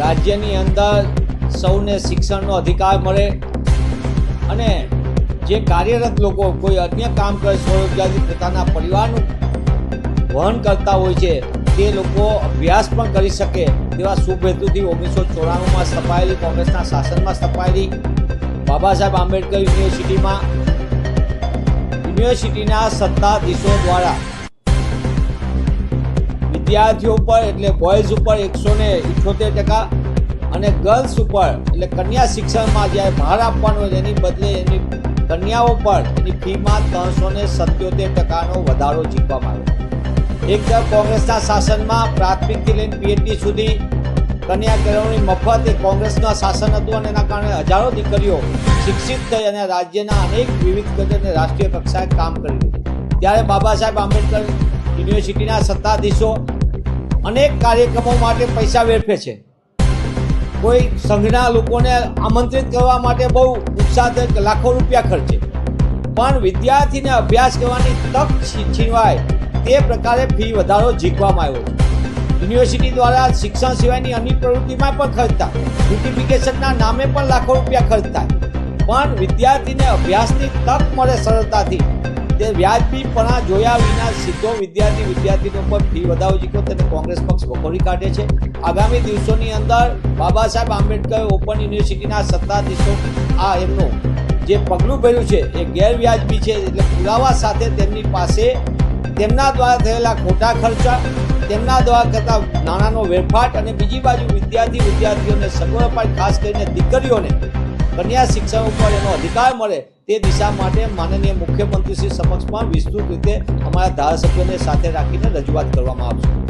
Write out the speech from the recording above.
રાજ્યની અંદર સૌને શિક્ષણનો અધિકાર મળે અને જે કાર્યરત લોકો કોઈ અન્ય કામ કરે સ્વરોજગારી પોતાના પરિવારનું વહન કરતા હોય છે, તે લોકો અભ્યાસ પણ કરી શકે તેવા શુભેતુથી ઓગણીસો ચોરાણુંમાં સ્થપાયેલી કોંગ્રેસના શાસનમાં સ્થપાયેલી બાબા સાહેબ આંબેડકર યુનિવર્સિટીમાં યુનિવર્સિટીના સત્તાધીશો દ્વારા વિદ્યાર્થીઓ ઉપર, એટલે બોયઝ ઉપર એકસો ને ઇઠોતેર ટકા અને ગર્લ્સ ઉપર, એટલે કન્યા શિક્ષણમાં જ્યારે ભાર આપવાનો હોય, એની બદલે એની કન્યાઓ પર એની ફીમાં ત્રણસો ને સત્યોતેર ટકાનો વધારો જીતવામાં આવ્યો. એક તરફ કોંગ્રેસના શાસનમાં પ્રાથમિકથી લઈને પીએચડી સુધી કન્યા કેળવણી મફત, એ કોંગ્રેસના શાસન હતું અને એના કારણે હજારો દીકરીઓ શિક્ષિત થઈ અને રાજ્યના અનેક વિવિધ કક્ષે અને રાષ્ટ્રીય કક્ષાએ કામ કરી લીધું ત્યારે બાબા સાહેબ આંબેડકર યુનિવર્સિટીના સત્તાધીશો અનેક કાર્યક્રમો માટે પૈસા વેડફે છે. કોઈ સંઘના લોકોને આમંત્રિત કરવા માટે બહુ ઉત્સાહ લાખો રૂપિયા ખર્ચે. પણ વિદ્યાર્થીને અભ્યાસ કરવાની તક છીનવાય તે પ્રકારે ફી વધારો જીખવામાં આવ્યો. યુનિવર્સિટી દ્વારા શિક્ષણ સિવાયની અન્ય પ્રવૃત્તિમાં પણ ખર્ચતા. થાય નામે પણ લાખો રૂપિયા ખર્ચતા. પણ વિદ્યાર્થીને અભ્યાસની તક મળે સરળતાથી. તે વ્યાજબીપણા જોયા વિના સીધો વિદ્યાર્થી વિદ્યાર્થીનો પર ફી વધારો જીકો તેને કોંગ્રેસ પક્ષ વખોડી કાઢે છે. આગામી દિવસોની અંદર બાબા સાહેબ આંબેડકર ઓપન યુનિવર્સિટીના સત્તાધીશો આ એમનું જે પગલું ભર્યું છે, એ ગેરવ્યાજબી છે. એટલે પુરાવા સાથે તેમની પાસે તેમના દ્વારા થયેલા ખોટા ખર્ચા, તેમના દ્વારા થતા નાણાંનો વેરફાટ અને બીજી બાજુ વિદ્યાર્થી વિદ્યાર્થીઓને સગવડ અપાય ખાસ કરીને દીકરીઓને કન્યા શિક્ષણ ઉપર એનો અધિકાર મળે તે દિશા માટે માનનીય મુખ્યમંત્રી શ્રી સમક્ષમાં વિસ્તૃત રીતે અમારા ધારાસભ્યોને સાથે રાખીને રજૂઆત કરવામાં આવશે.